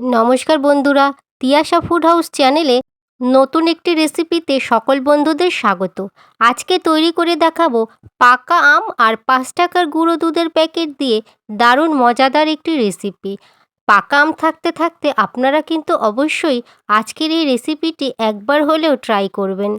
নমস্কার বন্ধুরা, Tiyasha food house চ্যানেলে নতুন একটি রেসিপিতে সকল বন্ধুদের স্বাগত। আজকে তৈরি করে দেখাবো পাকা আম আর পাঁচ টাকার গুঁড়ো দুধের প্যাকেট দিয়ে দারুণ মজাদার একটি রেসিপি। পাকা আম থাকতে থাকতে আপনারা কিন্তু অবশ্যই আজকের এই রেসিপিটি একবার হলেও ট্রাই করবেন।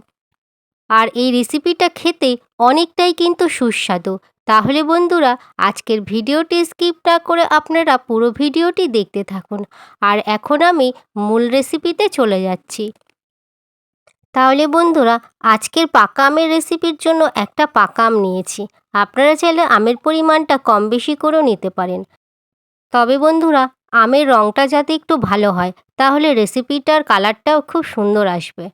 আর এই রেসিপিটা খেতে অনেকটাই কিন্তু সুস্বাদু। তাহলে বন্ধুরা, আজকের ভিডিওটি স্কিপ না করে আপনারা পুরো ভিডিওটি দেখতে থাকুন। আর এখন আমি মূল রেসিপিতে চলে যাচ্ছি। তাহলে বন্ধুরা, আজকের পাকা আমের রেসিপির জন্য একটা পাকা আম নিয়েছি। আপনারা চাইলে আমের পরিমাণটা কম বেশি করেও নিতে পারেন। তবে বন্ধুরা, আমের রঙটা যাতে একটু ভালো হয়, তাহলে রেসিপিটার কালারটাও খুব সুন্দর আসবে।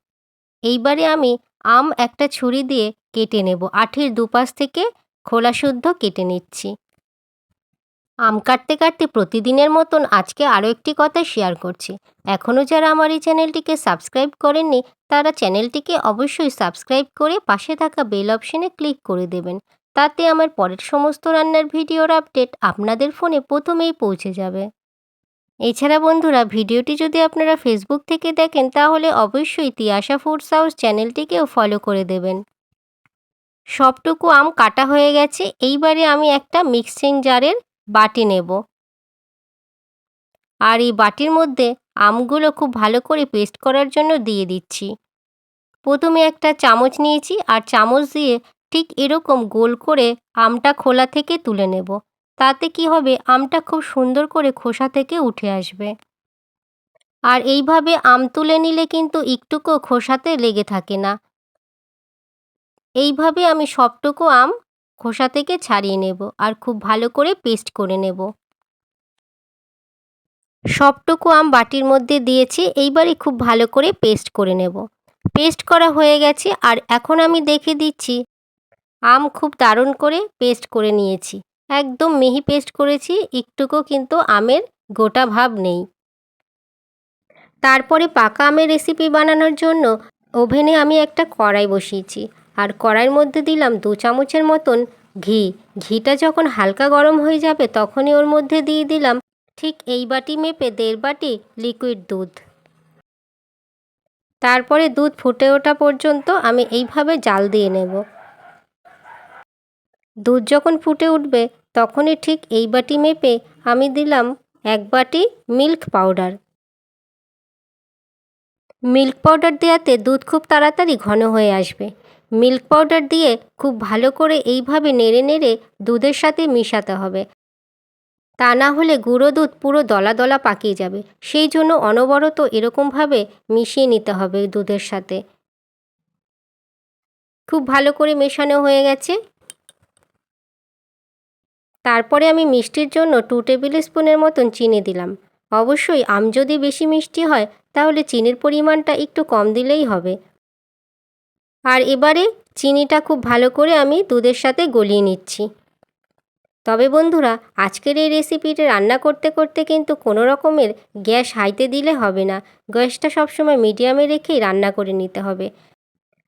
এইবারে আমি আম একটা ছুরি দিয়ে কেটে নেব। আঠির দুপাশ থেকে খোলা শুদ্ধ কেটে নিচ্ছি। আম কাটতে কাটতে প্রতিদিনের মতন আজকে আরও একটি কথা শেয়ার করছি। এখনও যারা আমার এই চ্যানেলটিকে সাবস্ক্রাইব করেননি, তারা চ্যানেলটিকে অবশ্যই সাবস্ক্রাইব করে পাশে থাকা বেল অপশনে ক্লিক করে দেবেন। তাতে আমার পরের সমস্ত রান্নার ভিডিওর আপডেট আপনাদের ফোনে প্রথমেই পৌঁছে যাবে। এছাড়া বন্ধুরা, ভিডিওটি যদি আপনারা ফেসবুক থেকে দেখেন, তাহলে অবশ্যই তিয়াশা ফুডস হাউস চ্যানেলটিকেও ফলো করে দেবেন। সবটুকু আম কাটা হয়ে গেছে, এইবারে আমি একটা মিক্সিং জারের বাটি নেব। আর এই বাটির মধ্যে আমগুলো খুব ভালো করে পেস্ট করার জন্য দিয়ে দিচ্ছি। প্রথমে একটা চামচ নিয়েছি, আর চামচ দিয়ে ঠিক এরকম গোল করে আমটা খোলা থেকে তুলে নেব। তাতে কি হবে, আমটা খুব সুন্দর করে খোসা থেকে উঠে আসবে। আর এইভাবে আম তুলে নিলে কিন্তু একটুকু খোসাতে লেগে থাকে না। এইভাবে আমি সবটুকু আম খোসা থেকে ছাড়িয়ে নেব আর খুব ভালো করে পেস্ট করে নেব। সবটুকু আম বাটির মধ্যে দিয়েছি, এইবারে খুব ভালো করে পেস্ট করে নেব। পেস্ট করা হয়ে গেছে আর এখন আমি দেখে দিচ্ছি, আম খুব দারুণ করে পেস্ট করে নিয়েছি। একদম মিহি পেস্ট করেছি, একটুকু কিন্তু আমের গোটা ভাব নেই। তারপরে পাকা আমের রেসিপি বানানোর জন্য ওভেনে আমি একটা কড়াই বসিয়েছি। আর কড়াইয়ের মধ্যে দিলাম দু চামচের মতন ঘি। ঘিটা যখন হালকা গরম হয়ে যাবে তখনই ওর মধ্যে দিয়ে দিলাম ঠিক এই বাটি মেপে দেড় বাটি লিকুইড দুধ। তারপরে দুধ ফুটে ওঠা পর্যন্ত আমি এইভাবে জাল দিয়ে নেব। দুধ যখন ফুটে উঠবে তখনই ঠিক এই বাটি মেপে আমি দিলাম এক বাটি মিল্ক পাউডার মিল্ক পাউডার দেওয়াতে দুধ খুব তাড়াতাড়ি ঘন হয়ে আসবে। মিল্ক পাউডার দিয়ে খুব ভালো করে এইভাবে নেড়ে নেড়ে দুধের সাথে মিশাতে হবে। তা না হলে গুঁড়ো দুধ পুরো দলা দলা পাকিয়ে যাবে। সেই জন্য অনবরত এরকমভাবে মিশিয়ে নিতে হবে দুধের সাথে। খুব ভালো করে মেশানো হয়ে গেছে। তারপরে আমি মিষ্টির জন্য টু টেবিল স্পুনের মতন চিনি দিলাম। অবশ্যই আম যদি বেশি মিষ্টি হয়, তাহলে চিনির পরিমাণটা একটু কম দিলেই হবে। আর এবারে চিনিটা খুব ভালো করে আমি দুধের সাথে গলিয়ে নিচ্ছি। তবে বন্ধুরা, আজকের এই রেসিপিটা রান্না করতে করতে কিন্তু কোনো রকমের গ্যাস হাইতে দিলে হবে না। গ্যাসটা সবসময় মিডিয়ামে রেখেই রান্না করে নিতে হবে।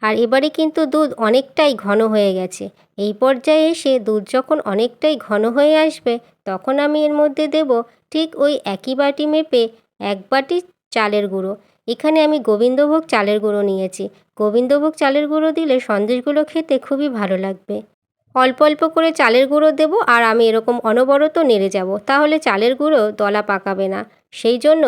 আর এবারে কিন্তু দুধ অনেকটাই ঘন হয়ে গেছে। এই পর্যায়ে এসে দুধ যখন অনেকটাই ঘন হয়ে আসবে, তখন আমি এর মধ্যে দেব ঠিক ওই একই বাটি মেপে এক বাটি চালের গুঁড়ো। এখানে আমি গোবিন্দভোগ চালের গুঁড়ো নিয়েছি। গোবিন্দভোগ চালের গুঁড়ো দিলে সন্দেশগুলো খেতে খুবই ভালো লাগবে। অল্প অল্প করে চালের গুঁড়ো দেব আর আমি এরকম অনবরত নেড়ে যাব, তাহলে চালের গুঁড়ো দলা পাকাবে না। সেই জন্য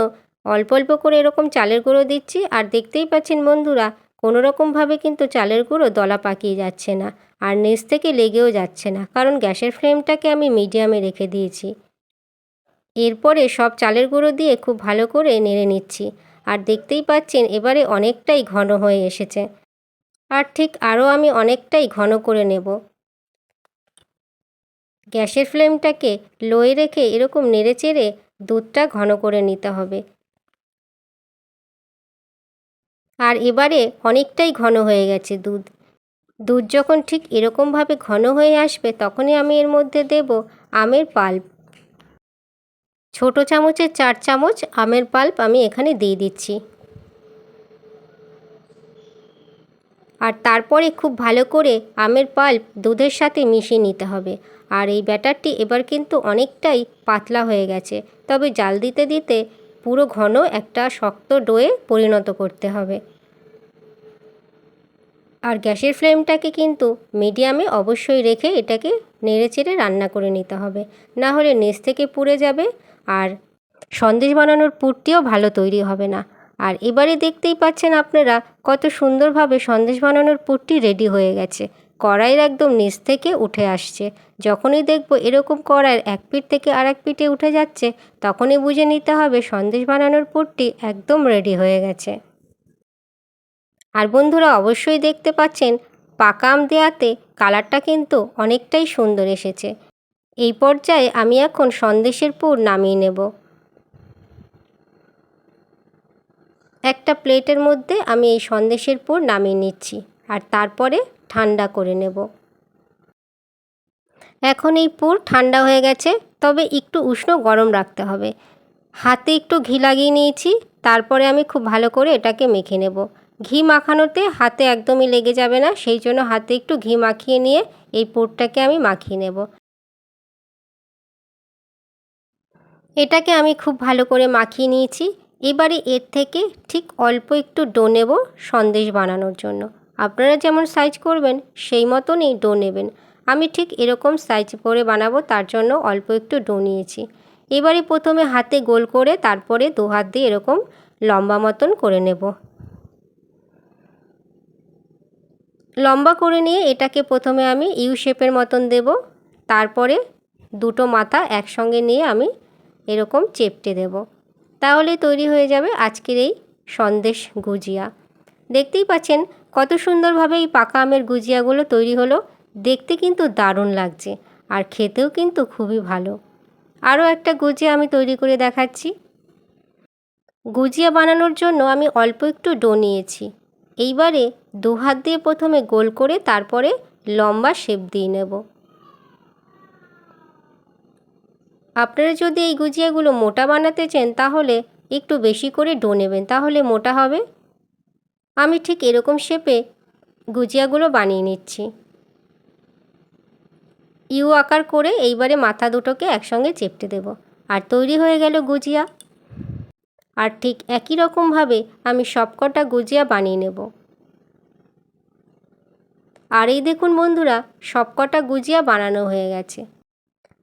অল্প অল্প করে এরকম চালের গুঁড়ো দিচ্ছি আর দেখতেই পাচ্ছেন বন্ধুরা কোনো রকমভাবে কিন্তু চালের গুঁড়ো দলা পাকিয়ে যাচ্ছে না আর নিচ থেকে লেগেও যাচ্ছে না, কারণ গ্যাসের ফ্লেমটাকে আমি মিডিয়ামে রেখে দিয়েছি। এরপরে সব চালের গুঁড়ো দিয়ে খুব ভালো করে নেড়ে নিচ্ছি। আর দেখতেই পাচ্ছেন এবারে অনেকটাই ঘন হয়ে এসেছে। আর ঠিক আরও আমি অনেকটাই ঘন করে নেব। গ্যাসের ফ্লেমটাকে লোয়ে রেখে এরকম নেড়ে চেড়ে দুধটা ঘন করে নিতে হবে। আর এবারে অনেকটাই ঘন হয়ে গেছে দুধ। দুধ যখন ঠিক এরকমভাবে ঘন হয়ে আসবে তখনই আমি এর মধ্যে দেব আমের পাল্প। ছোট চামচের চার চামচ আমের পাল্প আমি এখানে দিয়ে দিচ্ছি। আর তারপরে খুব ভালো করে আমের পাল্প দুধের সাথে মিশিয়ে নিতে হবে। আর এই ব্যাটারটি এবার কিন্তু অনেকটাই পাতলা হয়ে গেছে। তবে জাল দিতে দিতে পুরো ঘন একটা শক্ত ডোয়ে পরিণত করতে হবে। আর গ্যাসের ফ্লেমটাকে কিন্তু মিডিয়ামে অবশ্যই রেখে এটাকে নেড়েচেড়ে রান্না করে নিতে হবে। না হলে নিচ থেকে পুড়ে যাবে আর সন্দেশ বানানোর পুরটিও ভালো তৈরি হবে না। আর এবারে দেখতেই পাচ্ছেন আপনারা কত সুন্দরভাবে সন্দেশ বানানোর পুরটি রেডি হয়ে গেছে। কড়াইয়ের একদম নিচ থেকে উঠে আসছে। যখনই দেখব এরকম কড়াইয়ের এক পিঠ থেকে আর এক পিঠে উঠে যাচ্ছে, তখনই বুঝে নিতে হবে সন্দেশ বানানোর পুরটি একদম রেডি হয়ে গেছে। আর বন্ধুরা অবশ্যই দেখতে পাচ্ছেন, পাকা আম দেওয়াতে কালারটা কিন্তু অনেকটাই সুন্দর এসেছে। এই পর্যায়ে আমি এখন সন্দেশের পুর নামিয়ে নেব। একটা প্লেটের মধ্যে আমি এই সন্দেশের পুর নামিয়ে নিচ্ছি আর তারপরে ঠান্ডা করে নেব। এখন এই পুর ঠান্ডা হয়ে গেছে, তবে একটু উষ্ণ গরম রাখতে হবে। হাতে একটু ঘি লাগিয়ে নিয়েছি, তারপরে আমি খুব ভালো করে এটাকে মেখে নেব। ঘি মাখানোতে হাতে একদমই লেগে যাবে না, সেই জন্য হাতে একটু ঘি মাখিয়ে নিয়ে এই পুরটাকে আমি মাখিয়ে নেব। এটাকে আমি খুব ভালো করে মাখিয়ে নিয়েছি। এবারে এর থেকে ঠিক অল্প একটু ডো নেব সন্দেশ বানানোর জন্য। আপনারা যেমন সাইজ করবেন, সেই মতনই ডো নেবেন। আমি ঠিক এরকম সাইজ করে বানাবো, তার জন্য অল্প একটু ডো নিয়েছি। এবারে প্রথমে হাতে গোল করে তারপরে দু হাত দিয়ে এরকম লম্বা মতন করে নেব। লম্বা করে নিয়ে এটাকে প্রথমে আমি ইউ শেপের মতন দেব। তারপরে দুটো মাথা একসঙ্গে নিয়ে আমি এরকম চেপটে দেব। তাহলে তৈরি হয়ে যাবে আজকের এই সন্দেশ গুজিয়া। দেখতেই পাচ্ছেন কত সুন্দরভাবে এই পাকা আমের গুজিয়াগুলো তৈরি হলো। দেখতে কিন্তু দারুণ লাগছে আর খেতেও কিন্তু খুবই ভালো। আরও একটা গুজিয়া আমি তৈরি করে দেখাচ্ছি। গুজিয়া বানানোর জন্য আমি অল্প একটু ডো নিয়েছি। এইবারে দু হাত দিয়ে প্রথমে গোল করে তারপরে লম্বা শেপ দিয়ে নেব। আপনারা যদি এই গুজিয়াগুলো মোটা বানাতে চান, তাহলে একটু বেশি করে ডো নেবেন, তাহলে মোটা হবে। আমি ঠিক এরকম শেপে গুজিয়াগুলো বানিয়ে নিচ্ছি। ইউ আকার করে এইবারে মাথা দুটোকে একসঙ্গে চেপটে দেব, আর তৈরি হয়ে গেল গুজিয়া। আর ঠিক একই রকমভাবে আমি সবকটা গুজিয়া বানিয়ে নেব। আর এই দেখুন বন্ধুরা, সবকটা গুজিয়া বানানো হয়ে গেছে।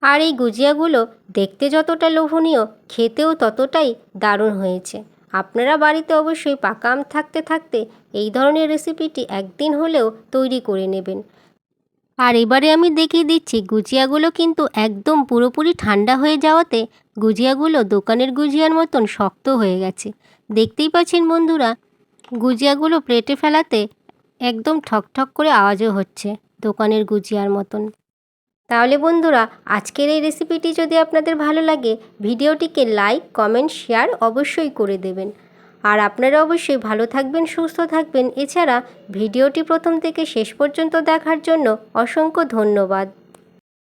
আর এই গুজিয়াগুলো দেখতে যতটা লোভনীয়, খেতেও ততটাই দারুণ হয়েছে। আপনারা বাড়িতে অবশ্যই পাকা আম থাকতে থাকতে এই ধরনের রেসিপিটি একদিন হলেও তৈরি করে নেবেন। আর এবারে আমি দেখিয়ে দিচ্ছি, গুজিয়াগুলো কিন্তু একদম পুরোপুরি ঠান্ডা হয়ে যাওয়াতে গুজিয়াগুলো দোকানের গুজিয়ার মতন শক্ত হয়ে গেছে। দেখতেই পাচ্ছেন বন্ধুরা, গুজিয়াগুলো প্লেটে ফেলাতে একদম ঠকঠক করে আওয়াজও হচ্ছে দোকানের গুজিয়ার মতন। তাহলে বন্ধুরা, আজকের এই রেসিপিটি যদি আপনাদের ভালো লাগে, ভিডিওটিকে লাইক কমেন্ট শেয়ার অবশ্যই করে দেবেন। আর আপনারা অবশ্যই ভালো থাকবেন, সুস্থ থাকবেন। এছাড়া ভিডিওটি প্রথম থেকে শেষ পর্যন্ত দেখার জন্য অসংখ্য ধন্যবাদ।